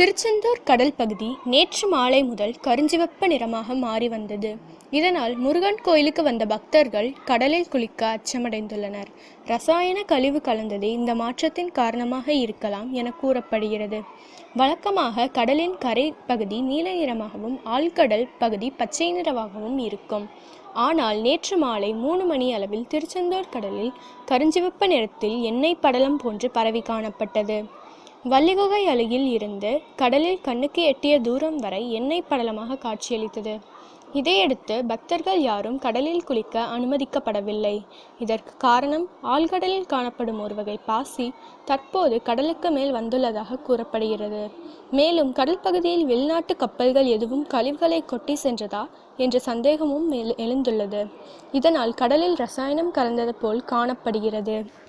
திருச்செந்தூர் கடல் பகுதி நேற்று மாலை முதல் கருஞ்சிவப்ப நிறமாக மாறி வந்தது. இதனால் முருகன் கோயிலுக்கு வந்த பக்தர்கள் கடலில் குளிக்க அச்சமடைந்துள்ளனர். ரசாயன கழிவு கலந்ததே இந்த மாற்றத்தின் காரணமாக இருக்கலாம் என கூறப்படுகிறது. வழக்கமாக கடலின் கரை பகுதி நீல நிறமாகவும் ஆழ்கடல் பகுதி பச்சை நிறமாகவும் இருக்கும். ஆனால் நேற்று மாலை மூணு மணி அளவில் திருச்செந்தூர் கடலில் கருஞ்சிவப்பு நிறத்தில் எண்ணெய் படலம் போன்று பரவி காணப்பட்டது. வள்ளிகுகை அருகில் இருந்து கடலில் கண்ணுக்கு எட்டிய தூரம் வரை எண்ணெய் படலமாக காட்சியளித்தது. இதையடுத்து பக்தர்கள் யாரும் கடலில் குளிக்க அனுமதிக்கப்படவில்லை. இதற்கு காரணம் ஆழ்கடலில் காணப்படும் ஒரு வகை பாசி தற்போது கடலுக்கு மேல் வந்துள்ளதாக கூறப்படுகிறது. மேலும் கடல் பகுதியில் வெளிநாட்டு கப்பல்கள் எதுவும் கழிவுகளை கொட்டி சென்றதா என்ற சந்தேகமும் எழு- எழுந்துள்ளது. இதனால் கடலில் ரசாயனம் கலந்தது போல் காணப்படுகிறது.